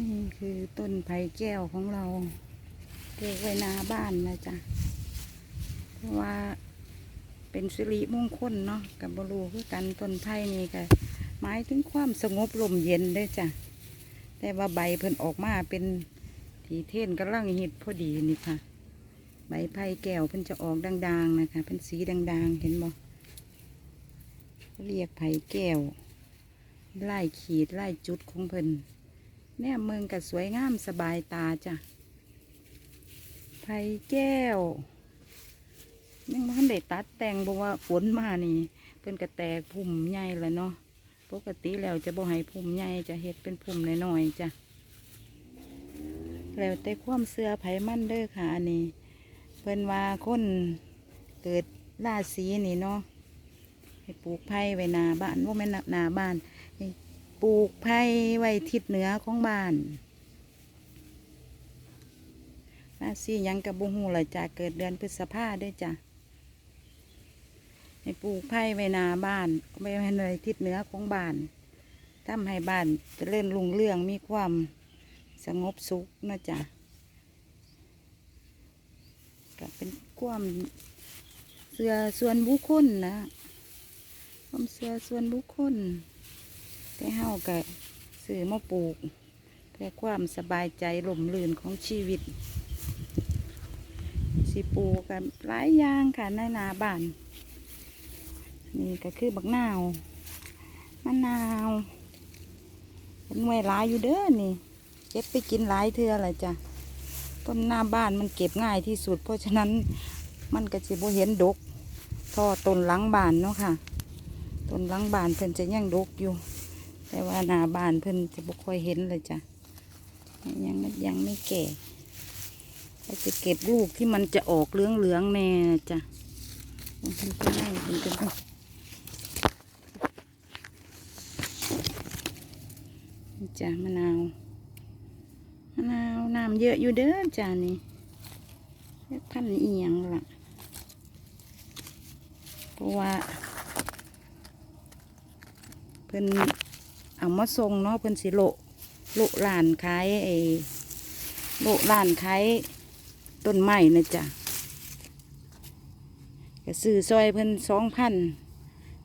นี่คือต้นไผ่แก้วของเราปลูกไว้นาบ้านนะจ๊ะเพราะว่าเป็นสิริมงคลเนาะกับบรูคือกันต้นไผ่นี่ก็หมายถึงความสงบลมเย็นเด้วยจ้ะแต่ว่าใบเพิ่นออกมาเป็นทีเท่นกำลังฮิตพอดีนี่ค่ะ ใบไผ่แก้วเพิ่นจะออกด่างๆ นะคะเป็นสีด่างๆ เห็นบ่เรียกไผ่แก้วไล่ขีดไล่จุดของเพิ่น แนมเมืองก็สวยงามสบายตาจ้ะไผ่แก้วยังบ่ทันได้ตัดแต่งบอกว่าฝนมานี่เพิ่นก็แตกพุ่มใหญ่แล้วเนาะปกติแล้วจะบ่ให้พุ่มใหญ่จะเฮ็ดเป็นพุ่มน้อยๆจ้ะแล้วแต่ความเสื้อไผ่มั่นเด้อค่ะอันนี้ เพิ่นว่าคนเกิดราศีนี่เนาะให้ปลูกไผ่ไว้นาบ้านว่าแม่นหน้าบ้าน ปลูกไผ่ไว้ทิศเหนือของบ้านราศีหยังกับบุหูเลยจ้ะเกิดเดือนพฤษภาเด้วยจ้ะให้ปลูกไผ่ไว้นาบ้านไว้ในทิศเหนือของบ้านทำให้บ้านจะเล่นรุ่งเรื่องมีความสงบสุขนะจ๊ะก็เป็นความเสือส่วนบุคคลนะความเสือส่วนบุคคล แต่เฮาก็ซื้อมาปลูก เพื่อความสบายใจหล่มลื่นของชีวิต สิปลูกกันหลายอย่างค่ะในนาบ้าน นี่ก็คือบักนาวมะนาวเป็นหน่วยหลายอยู่เด้อนี่ เก็บไปกินหลายเทื่อแหละจ้ะต้นหน้าบ้านมันเก็บง่ายที่สุด เพราะฉะนั้นมันก็จะบ่เห็นดกท่อต้นหลังบ้านเนาะค่ะต้นหลังบ้านเพิ่นจะยังดกอยู่ แต่ว่านาบานเพิ่นจะบ่ค่อยเห็นเลยจ้ะยังยังไม่แก่ก็จะเก็บลูกที่มันจะออกเหลืองเหลืองๆแน่จ้ะมันเป็นไปได้มันเป็นไปนี่จ้ะมะนาวมะนาวน้ำเยอะอยู่เด้อจ้ะนี่พันธุ์อียงละเพราะว่าเพิ่น มาส่งเนาะเพิ่นสิโลโละร้านขายไอ้โละร้านขายต้นไม้นะจ๊ะก็ซื้อซอยเพิ่นสองพัน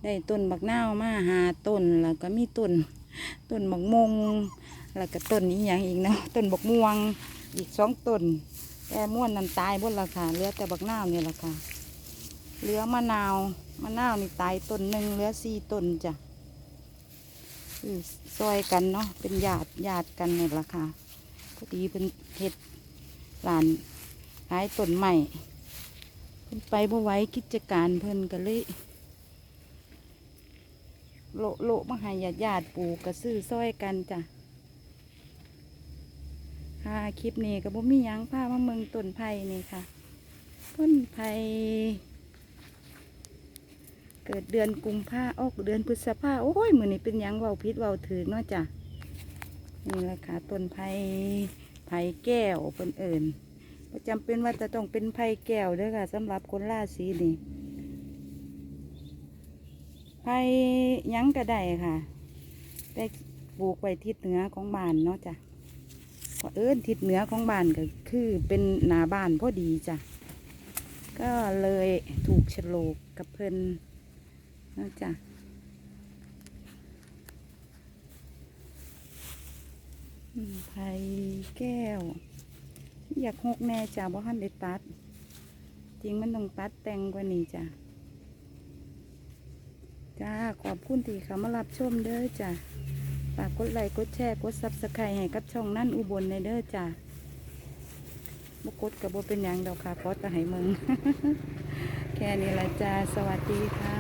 ได้ต้นบักนาวมาหาต้นแล้วก็มีต้นต้นบักมงแล้วก็ต้นนี้อย่างอีกเนาะต้นบักม่วงอีกสองต้นแต่ม่วนนั้นตายหมดและค่ะเหลือแต่บักนาวเนี่ยละค่ะเหลือมะนาวมะนาวนี่ตายต้นหนึ่งเหลือสี่ต้นจ้ะ คือซอยกันเนาะเป็นญาติญาติกันนี่แหละค่ะพอดีเป็นเห็ดหลานขายต้นใหม่เพิ่นไปบ่ไหว้กิจการเพิ่นก็เลยโลโลมาห้ญาญาติปลูกก็ซื้อซอยกันจ้ะค่ะคลิปนี้ก็บ่มียังพามาเมืองต้นไผ่นี่ค่ะ ต้นไผ่ เกิดเดือนกุมภาออกเดือนพฤษภาโอ้ยมือนี้เป็นยังเว้าพิษเว้าถือเนาะจ้ะนี่แหละค่ะต้นไผ่ไผ่แก้วเป็นเอิญประจำเป็นว่าจะต้องเป็นไผ่แก้วด้อค่ะสำหรับคนราศีนี่ไผ่ยังก็ได้ค่ะได้ปลูกไว้ทิศเหนือของบ้านเนาะจ้ะเพราะเอิญทิศเหนือของบ้านก็คือเป็นหนาบ้านพอดีจ้ะก็เลยถูกฉลกกับเพิ่น นะจ๊ะไผ่แก้ว อยากหกแน่จ้ะบ่ทันได้ตัด จริงมันต้องตัดแต่งกว่านี้จ้ะ จ้า ขอบคุณที่เขามารับชมเด้อจ้ะฝากกดไลค์กดแชร์กดซับสไครต์ให้กับช่องนั่นอุบลในเด้อจ้ะบ่กดกับบ่เป็นยังดอกค่ะเพราะจะให้มึง แค่นี้ละจ้า สวัสดีค่ะ